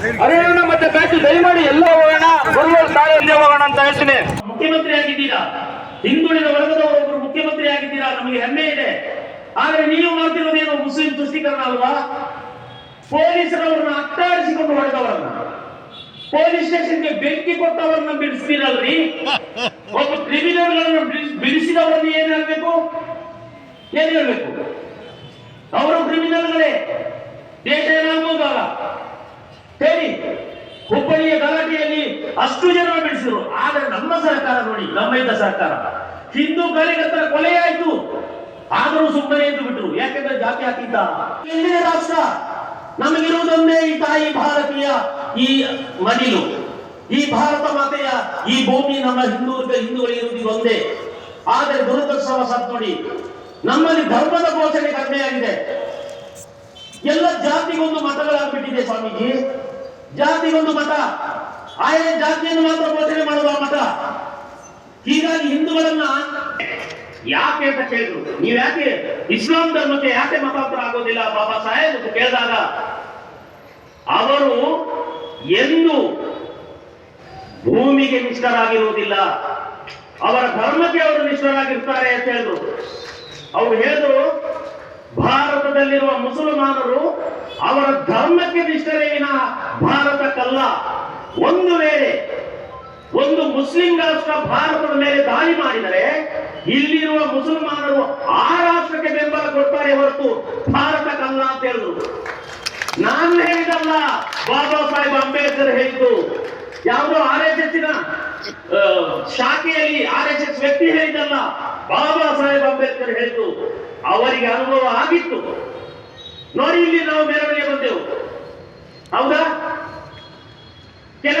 ಹರಿಯಾಣ ಮತ್ತೆ ಬ್ಯಾಚ್ ದಯಮಾಡಿ ಎಲ್ಲ ಹೋಗೋಣ. ಬರುವ ಹೋಗೋಣ ಅಂತ ಹೇಳ್ತೀನಿ. ಮುಖ್ಯಮಂತ್ರಿ ಆಗಿದ್ದೀರಾ? ಹಿಂದುಳಿದ ವರ್ಗದವರೊಬ್ಬರು ಮುಖ್ಯಮಂತ್ರಿ ಆಗಿದ್ದೀರಾ? ನಮಗೆ ಹೆಮ್ಮೆ ಇದೆ. ಆದ್ರೆ ನೀವು ಮಾಡ್ತಿರೋದೇನು ಮುಸ್ಲಿಂ ತುಷ್ಟೀಕರಣ ಅಲ್ವಾ? ಪೊಲೀಸರವ್ರನ್ನ ಅಟ್ಟಾಡಿಸಿಕೊಂಡು ಹೊಡೆದವರನ್ನ ಪೊಲೀಸ್ ಸ್ಟೇಷನ್ಗೆ ಬೆಂಕಿ ಕೊಟ್ಟವರನ್ನ ಬಿಡಿಸ್ತೀರಲ್ರಿ? ಒಬ್ಬ ಕ್ರಿಮಿನಲ್ಗಳನ್ನು ಬಿಡಿಸಿದವರನ್ನ ಏನ್ ಹೇಳ್ಬೇಕು? ಏನ್ ಹೇಳ್ಬೇಕು? ಅವರು ಕ್ರಿಮಿನಲ್ಗಳೇ ದೇಶ ಏನಾಗ್ಬೋದಲ್ಲ ಹೇಳಿ ಹುಬ್ಬಳ್ಳಿಯ ಗಲಾಟೆಯಲ್ಲಿ ಅಷ್ಟು ಜನ ಬೆಳೆಸಿದ್ರು. ಆದ್ರೆ ನಮ್ಮ ಸರ್ಕಾರ ನೋಡಿ, ನಮ್ಮ ಇದ್ದ ಸರ್ಕಾರ, ಹಿಂದೂ ಕಾರ್ಯಕರ್ತರ ಕೊಲೆ ಆಯ್ತು. ಆದರೂ ಸುಮ್ಮನೆ ಎಂದು ಬಿಟ್ರು. ಯಾಕೆಂದ್ರೆ ಜಾತಿ ಹಾಕಿದ್ದ ಎಲ್ಲಿದೆ ರಾಷ್ಟ್ರ? ನಮಗಿರುವುದೊಂದೇ ಈ ತಾಯಿ ಭಾರತೀಯ, ಈ ಮಡಿಲು. ಈ ಭಾರತ ಮಾತೆಯ ಈ ಭೂಮಿ ನಮ್ಮ ಹಿಂದೂ ಹಿಂದೂಗಳಿರುವುದು ಒಂದೇ. ಆದರೆ ದುರದೃಷ್ಟವಶಾತ್ ನೋಡಿ, ನಮ್ಮಲ್ಲಿ ಧರ್ಮದ ಘೋಷಣೆ ಕಡಿಮೆಯಾಗಿದೆ. ಎಲ್ಲ ಜಾತಿಗೊಂದು ಮತಗಳಾಗ್ಬಿಟ್ಟಿದೆ ಸ್ವಾಮೀಜಿ. ಜಾತಿಗೊಂದು ಮತ. ಆಯಾ ಜಾತಿಯನ್ನು ಮಾತ್ರ ಪೋಷಣೆ ಮಾಡುವ ಮತ. ಹೀಗಾಗಿ ಹಿಂದೂಗಳನ್ನ ಯಾಕೆ ಅಂತ ಕೇಳಿದ್ರು. ನೀವ್ ಯಾಕೆ ಇಸ್ಲಾಂ ಧರ್ಮಕ್ಕೆ ಯಾಕೆ ಮತಾಂತರ ಆಗೋದಿಲ್ಲ ಬಾಬಾ ಸಾಹೇಬ್ ಅಂತ ಕೇಳಿದಾಗ ಅವರು ಎಂದು ಭೂಮಿಗೆ ನಿಷ್ಠರಾಗಿರುವುದಿಲ್ಲ. ಅವರ ಧರ್ಮಕ್ಕೆ ಅವರು ನಿಷ್ಠರಾಗಿರ್ತಾರೆ ಅಂತ ಹೇಳಿದ್ರು. ಅವ್ರು ಹೇಳಿದ್ರು, ಭಾರತದಲ್ಲಿರುವ ಮುಸಲ್ಮಾನರು ಅವರ ಧರ್ಮಕ್ಕೆ ನಿಷ್ಠರೇ ವಿನಃ. ಭಾರತಕ್ಕಲ್ಲ, ಒಂದು ವೇಳೆ ಒಂದು ಮುಸ್ಲಿಂ ರಾಷ್ಟ್ರ ಭಾರತದ ಮೇಲೆ ದಾಳಿ ಮಾಡಿದರೆ, ಇಲ್ಲಿರುವ ಮುಸಲ್ಮಾನರು ಆ ರಾಷ್ಟ್ರಕ್ಕೆ ಬೆಂಬಲ ಕೊಡ್ತಾರೆ ಹೊರತು ಭಾರತಕ್ಕಲ್ಲ ಅಂತ ಹೇಳಿದ್ರು ನಾನು ಹೇಳಿದಲ್ಲ, ಬಾಬಾ ಸಾಹೇಬ್ ಅಂಬೇಡ್ಕರ್ ಹೇಳಿದ್ದು. ಯಾವುದೋ ಆರ್ ಎಸ್ ಎಸ್ ಶಾಖೆಯಲ್ಲಿ ಆರ್ ಎಸ್ ಎಸ್ ವ್ಯಕ್ತಿ ಹೇಳಿದ್ದಲ್ಲ, ಬಾಬಾ ಸಾಹೇಬ್ ಅಂಬೇಡ್ಕರ್ ಹೇಳಿದ್ದು. ಅವರಿಗೆ ಅನುಭವ ಆಗಿತ್ತು. ನೋಡಿ, ಇಲ್ಲಿ ನಾವು ಮೆರವಣಿಗೆ ಬಂದೆವು.